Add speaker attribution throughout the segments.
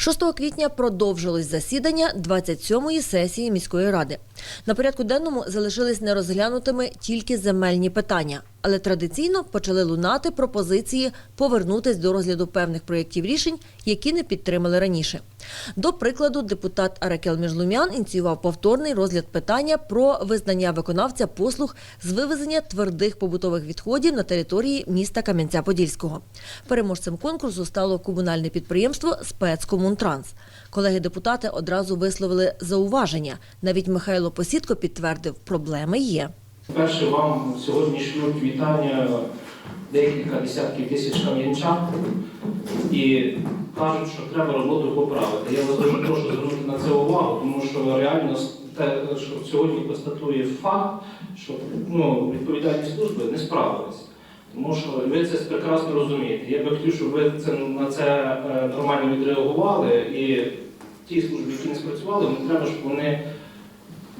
Speaker 1: 6 квітня продовжилось засідання 27-ї сесії міської ради. На порядку денному залишились нерозглянутими тільки земельні питання, але традиційно почали лунати пропозиції повернутись до розгляду певних проєктів рішень, які не підтримали раніше. До прикладу, депутат Аракел Міжлумян ініціював повторний розгляд питання про визнання виконавця послуг з вивезення твердих побутових відходів на території міста Кам'янця-Подільського. Переможцем конкурсу стало комунальне підприємство Спецкомунтранс. Колеги-депутати одразу висловили зауваження. Навіть Михайло Посідко підтвердив, проблеми є.
Speaker 2: Перше, вам сьогодні шлють вітання декілька десятків тисяч кам'янчан і кажуть, що треба роботу поправити. Я вас дуже прошу звернути на це увагу, тому що реально те, що сьогодні констатує факт, що ну, відповідальні служби не справилися. Тому що ви це прекрасно розумієте. Я би хотів, щоб ви це, на це е, нормально відреагували, і ті служби, які не спрацювали, не треба, щоб вони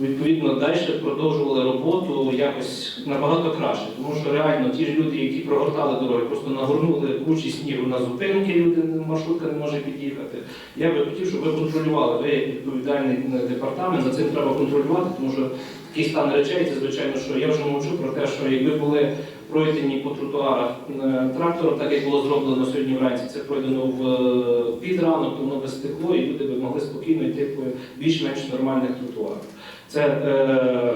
Speaker 2: відповідно далі продовжували роботу якось набагато краще. Тому що реально ті ж люди, які прогортали дороги, просто нагорнули кучі снігу на зупинки, люди маршрутка не може під'їхати. Я би хотів, щоб ви контролювали. Ви як відповідальний е, департамент за цим треба контролювати, тому що такий стан речей, це звичайно, що я вже мовчу про те, що якби були пройдені по тротуарах е, трактором, так як було зроблено сьогодні вранці, це пройдено в е, під ранок, воно би стекло, і люди б могли спокійно йти по більш-менш нормальних тротуарах. Це е,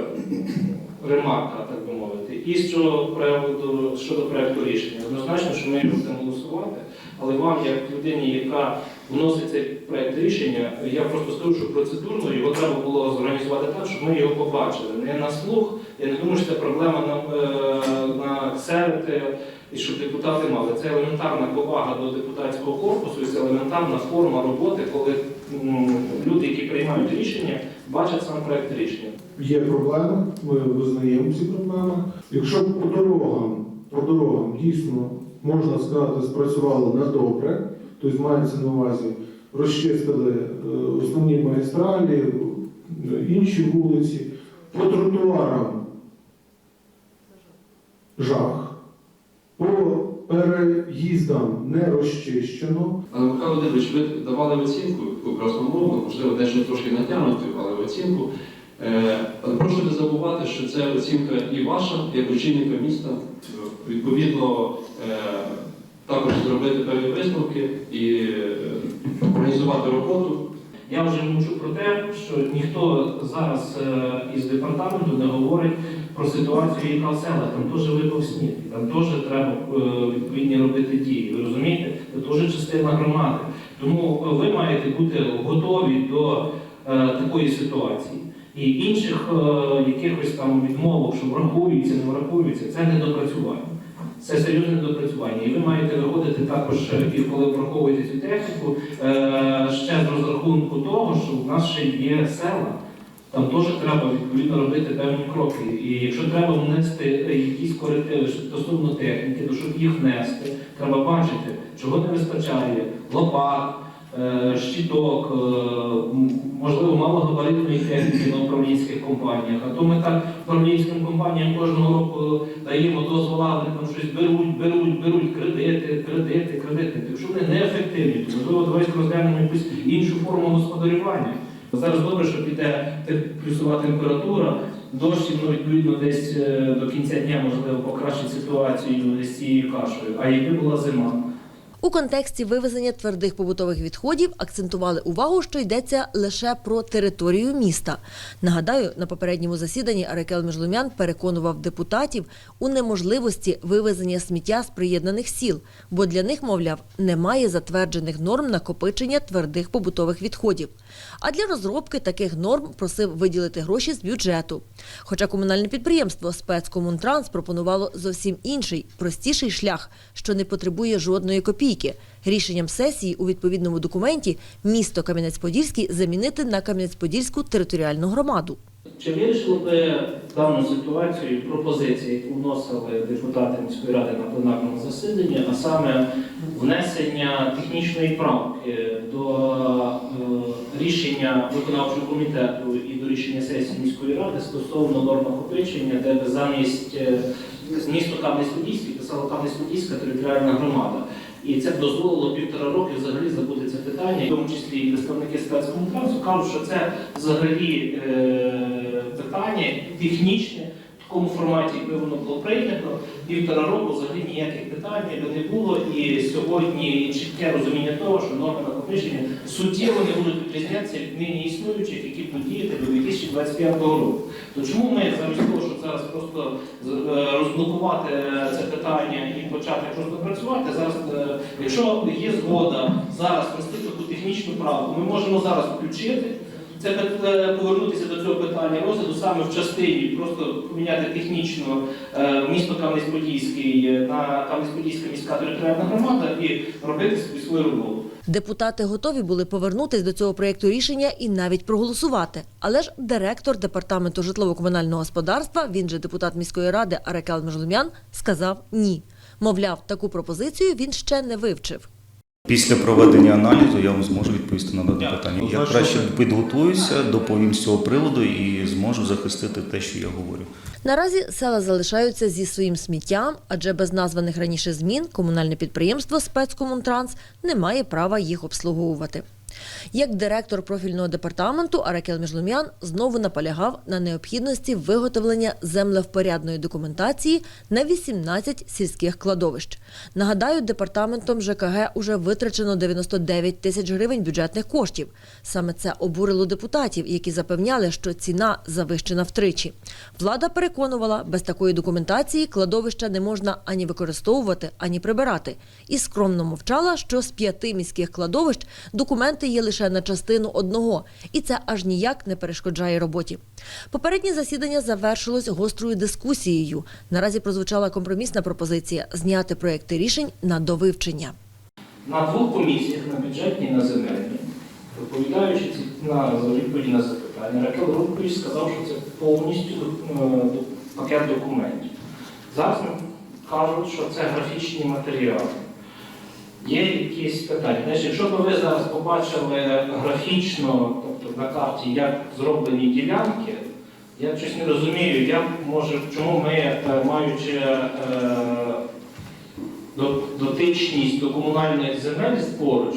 Speaker 2: ремарка, так би мовити. І щодо приводу щодо проекту рішення. Однозначно, що ми будемо голосувати, але вам, як людині, яка вносить цей проект рішення, я просто скажу, що процедурно його треба було зорганізувати так, щоб ми його побачили. Не на слух. Я не думаю, що це проблема на, е, на серед, і щоб депутати мали. Це елементарна повага до депутатського корпусу, і це елементарна форма роботи, коли люди, які приймають рішення, бачать сам проект рішення.
Speaker 3: Є проблеми, ми визнаємо ці проблеми. Якщо по дорогам, по дорогам дійсно можна сказати, спрацювали на добре, тобто мається на увазі, розчистили е, основні магістралі, е, інші вулиці, по тротуарам жах, по переїздам не розчищено.
Speaker 4: Але Михайло Володимирович, ви давали оцінку у красномовну, можливо, дещо трошки натягнути, але оцінку. Е, прошу не забувати, що це оцінка і ваша, як очільника міста. Відповідно, також зробити певні висновки і е, організувати роботу.
Speaker 2: Я вже мовчу про те, що ніхто зараз е, із департаменту не говорить про ситуацію, яка в селах. Там теж випав сніг, там теж треба е, відповідні робити дії. Ви розумієте? Це теж частина громади. Тому ви маєте бути готові до такої ситуації. І інших якихось там відмовок, що враховуються, не враховуються, це не допрацювання. Це серйозне допрацювання. І ви маєте виходити також, е, і коли враховуєте цю техніку, е, ще з розрахунку того, що в нас ще є села. Там теж треба відповідно робити певні кроки. І якщо треба внести е, якісь корективи стосовно техніки, то щоб їх внести, треба бачити, чого не вистачає, лопат, щиток, е, можливо, малогабаритної техніки на управлінських компаніях. А то ми так управлінським компаніям кожного року даємо дозволи, вони там щось беруть, беруть, беруть кредити, кредити, кредити. Якщо вони неефективні, то можливо давайте розглянемо якусь іншу форму господарювання. Зараз добре, що піде плюсова температура, дощ, ну, відповідно, десь е, до кінця дня можливо покращить ситуацію з цією кашею. А якби була зима?
Speaker 1: У контексті вивезення твердих побутових відходів акцентували увагу, що йдеться лише про територію міста. Нагадаю, на попередньому засіданні Арекел Міжлумян переконував депутатів у неможливості вивезення сміття з приєднаних сіл, бо для них, мовляв, немає затверджених норм накопичення твердих побутових відходів. А для розробки таких норм просив виділити гроші з бюджету. Хоча комунальне підприємство спецкомунтранс пропонувало зовсім інший, простіший шлях, що не потребує жодної копійки. Рішенням сесії у відповідному документі місто Кам'янець-Подільський замінити на Кам'янець-Подільську територіальну громаду.
Speaker 2: Чи вирішили би дану ситуацію пропозиції, які вносили депутати міської ради на пленарному засіданні, а саме внесення технічної правки до е, рішення виконавчого комітету і до рішення сесії міської ради стосовно норм накопичення, де замість е, місто Кам'янець-Подільський писало Кам'янець-Подільська територіальна громада. І це б дозволило півтора роки взагалі забути це питання, в тому числі і представники спецкомунтрансу кажуть, що це взагалі е, питання технічне. В такому форматі, якби воно було прийнято, півтора року взагалі ніяких питань би не було. І сьогодні чітке розуміння того, що норми накопичення суттєво не будуть відрізнятися від нині існуючих, які будуть діяти до 2025 року. То чому ми замість того, щоб зараз просто е, розблокувати е, це питання і почати просто працювати, зараз, е, якщо є згода зараз ввести таку технічну правку, ми можемо зараз включити. Це повернутися до цього питання розгляду саме в частині, просто поміняти технічно місто Кам'янець-Подільський на Кам'янець-Подільська міська територіальна громада і робити свою роботу.
Speaker 1: Депутати готові були повернутись до цього проєкту рішення і навіть проголосувати. Але ж директор департаменту житлово-комунального господарства, він же депутат міської ради Аракел Межлумян, сказав ні. Мовляв, таку пропозицію він ще не вивчив.
Speaker 5: Після проведення аналізу я вам зможу відповісти на дане питання. Я краще підготуюся, доповім з цього приводу і зможу захистити те, що я говорю.
Speaker 1: Наразі села залишаються зі своїм сміттям, адже без названих раніше змін комунальне підприємство спецкомунтранс не має права їх обслуговувати. Як директор профільного департаменту Аракел Міжлум'ян знову наполягав на необхідності виготовлення землевпорядної документації на 18 сільських кладовищ. Нагадаю, департаментом ЖКГ уже витрачено 99 тисяч гривень бюджетних коштів. Саме це обурило депутатів, які запевняли, що ціна завищена втричі. Влада переконувала, без такої документації кладовища не можна ані використовувати, ані прибирати. І скромно мовчала, що з п'яти міських кладовищ документи є лише на частину одного, і це аж ніяк не перешкоджає роботі. Попереднє засідання завершилось гострою дискусією. Наразі прозвучала компромісна пропозиція зняти проекти рішень на довивчення.
Speaker 2: На двох комісіях, на бюджетній і на земельній, відповідаючи на відповіді на запитання, Ракел Рубкович сказав, що це повністю е, пакет документів. Зараз кажуть, що це графічні матеріали. Є якісь питання. Значить, якщо б ви зараз побачили графічно, тобто на карті, як зроблені ділянки, я щось не розумію, як може, чому ми, е, маючи е, дотичність до комунальних земель поруч,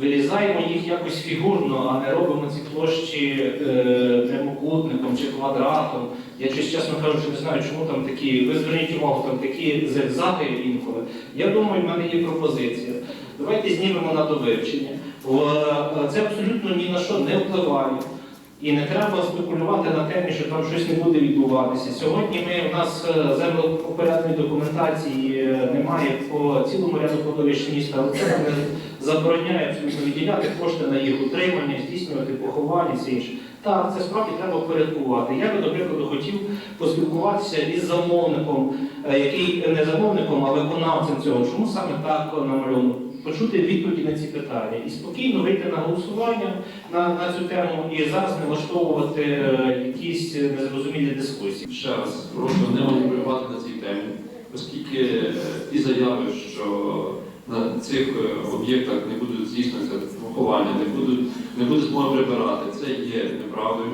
Speaker 2: вирізаємо їх якось фігурно, а не робимо ці площі е, прямокутником чи квадратом. Я щось, чесно кажучи, не знаю, чому там такі, ви зверніть увагу, там такі зигзаги інколи. Я думаю, в мене є пропозиція. Давайте знімемо на довивчення. В- е, Це абсолютно ні на що не впливає. І не треба спекулювати на темі, що там щось не буде відбуватися. Сьогодні ми, у нас е, землепорядної документації е, немає по цілому ряду кладовищ міста, але це не забороняє абсолютно виділяти кошти на їх утримання, здійснювати поховання і все інше. Так, це справді треба впорядкувати. Я би, до прикладу, хотів поспілкуватися із замовником, е, який не замовником, а виконавцем цього. Чому саме так намальовано? Почути відповіді на ці питання і спокійно вийти на голосування на, на цю тему і зараз не влаштовувати е, якісь незрозумілі дискусії.
Speaker 4: Ще раз прошу не маніпулювати на цій темі, оскільки е, ті заяви, що на цих е, об'єктах не будуть здійснюватися поховання, не будуть не буде змоги прибирати, це є неправдою.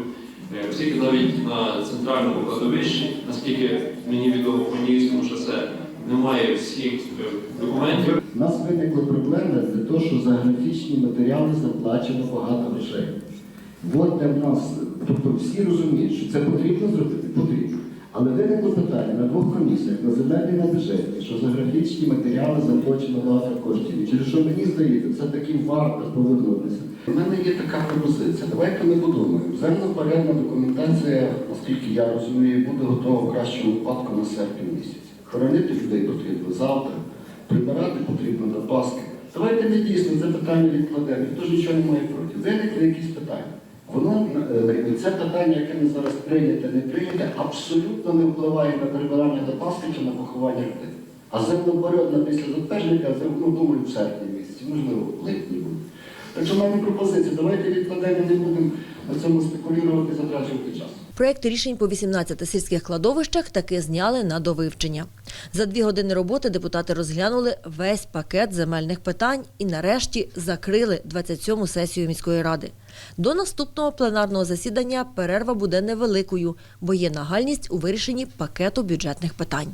Speaker 4: Е, Оскільки навіть на центральному кладовищі, наскільки мені відомо по Нігівському шосе, немає всіх е, документів.
Speaker 6: У нас виникли проблеми для того, що за графічні матеріали заплачено багато грошей. От де в нас, тобто всі розуміють, що це потрібно зробити, потрібно. Але виникло питання на двох комісіях, на земельній на бюджеті, що за графічні матеріали заплачено багато коштів. І через що мені здається, це таки варто повернутися. У мене є така пропозиція. Давайте ми подумаємо. Землепорядна документація, наскільки я розумію, буде готова в кращому випадку на серпень місяць. Хоронити людей потрібно завтра, прибирати потрібно до Пасхи. Давайте ми дійсно це питання відкладемо, ніхто ж нічого не має проти. Виникли якісь питання. Воно е, це питання, яке ми зараз прийняте, не прийняте, абсолютно не впливає на прибирання до Пасхи чи на поховання людей. А землепорядна після затвердження, ну, думаю, в серпні місяці, можливо, в липні буде. Так що в мене пропозиція, давайте відкладемо, не будемо на цьому спекулювати, затрачувати час.
Speaker 1: Проєкти рішень по 18 сільських кладовищах таки зняли на довивчення. За дві години роботи депутати розглянули весь пакет земельних питань і нарешті закрили 27-му сесію міської ради. До наступного пленарного засідання перерва буде невеликою, бо є нагальність у вирішенні пакету бюджетних питань.